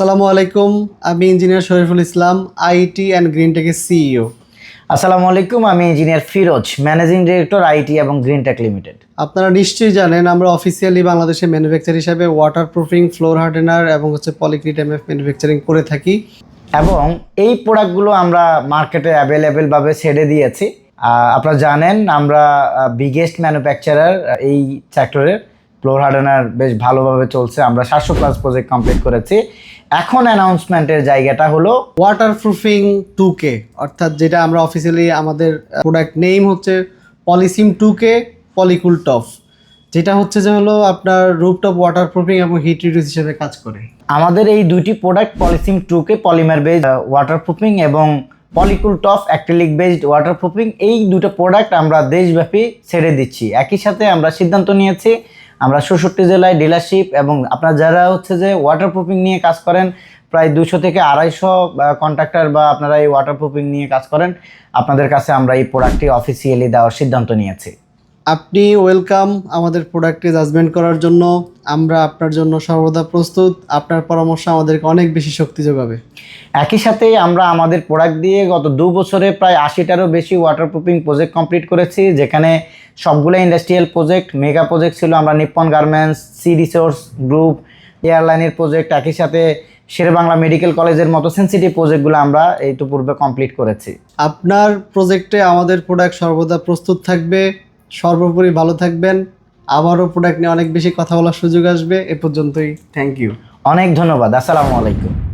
আসসালামু আলাইকুম আমি engineer Shariful Islam IT and green টেকের CEO আসসালামু আলাইকুম আমি engineer Firoz managing director IT এবং গ্রিন টেক লিমিটেড আপনারা নিশ্চয়ই জানেন আমরা অফিসিয়ালি বাংলাদেশে ম্যানুফ্যাকচার হিসাবে ওয়াটার প্রুফিং ফ্লোর হার্ডেনার এবং হচ্ছে পলিক্রিট এমএফ ম্যানুফ্যাকচারিং করে থাকি। এবং এই প্রোডাক্টগুলো আমরা মার্কেটে অ্যাভেলেবেলভাবে ছেড়ে দিয়েছি। আপনারা জানেন আমরা বিগেস্ট ম্যানুফ্যাকচারার এই সেক্টরের ফ্লোর হার্ডেনার বেশ ভালোভাবে চলছে। আমরা সাতশো প্লাস প্রজেক্ট কমপ্লিট করেছি। এখন অ্যানাউন্সমেন্টের জায়গাটা হলো ওয়াটার প্রুফিং টু কে অর্থাৎ যেটা আমরা অফিসিয়ালি আমাদের প্রোডাক্ট নেম হচ্ছে পলিসিম টু কে পলিকুল টফ যেটা হচ্ছে যে হলো আপনার রুপটপ ওয়াটার প্রুফিং এবং হিট রিডিউস হিসেবে কাজ করে। আমাদের এই দুইটি প্রোডাক্ট পলিসিং টুকে পলিমার বেসড ওয়াটারপ্রুফিং এবং Polycool tough acrylic based waterproofing এই দুটো প্রোডাক্ট আমরা দেশব্যাপী ছেড়ে দিচ্ছি। একই সাথে আমরা সিদ্ধান্ত নিয়েছি আমরা ষষট্টি জেলায় ডিলারশিপ এবং আপনার যারা হচ্ছে যে ওয়াটারপ্রুফিং নিয়ে কাজ করেন, প্রায় দুশো থেকে আড়াইশো কন্ট্রাক্টর বা আপনারা এই ওয়াটারপ্রুফিং নিয়ে কাজ করেন, আপনাদের কাছে আমরা এই প্রোডাক্টটি অফিসিয়ালি দেওয়ার সিদ্ধান্ত নিয়েছি। আপনি ওয়েলকাম আমাদের প্রোডাক্টে জাজমেন্ট করার জন্য। আমরা আপনার জন্য সর্বদা প্রস্তুত। আপনার পরামর্শ আমাদেরকে অনেক বেশি শক্তি যোগাবে। একই সাথে আমরা আমাদের প্রোডাক্ট দিয়ে গত দু বছরে প্রায় আশিটারও বেশি ওয়াটারপ্রুফিং প্রজেক্ট কমপ্লিট করেছি যেখানে সবগুলো ইন্ডাস্ট্রিয়াল প্রজেক্ট মেগা প্রজেক্ট ছিল আমরা Nippon garments sea resource group এয়ারলাইনের project একই সাথে শেরেবাংলা মেডিকেল কলেজের মতো সেন্সিটিভ প্রজেক্টগুলো আমরা এই তো পূর্বে কমপ্লিট করেছি। আপনার প্রজেক্টে আমাদের প্রোডাক্ট সর্বদা প্রস্তুত থাকবে। সর্বোপরি ভালো থাকবেন। আবারও প্রোডাক্ট নিয়ে অনেক বেশি কথা বলার সুযোগ আসবে। এ পর্যন্তই। থ্যাংক ইউ অনেক ধন্যবাদ। আসসালামু আলাইকুম।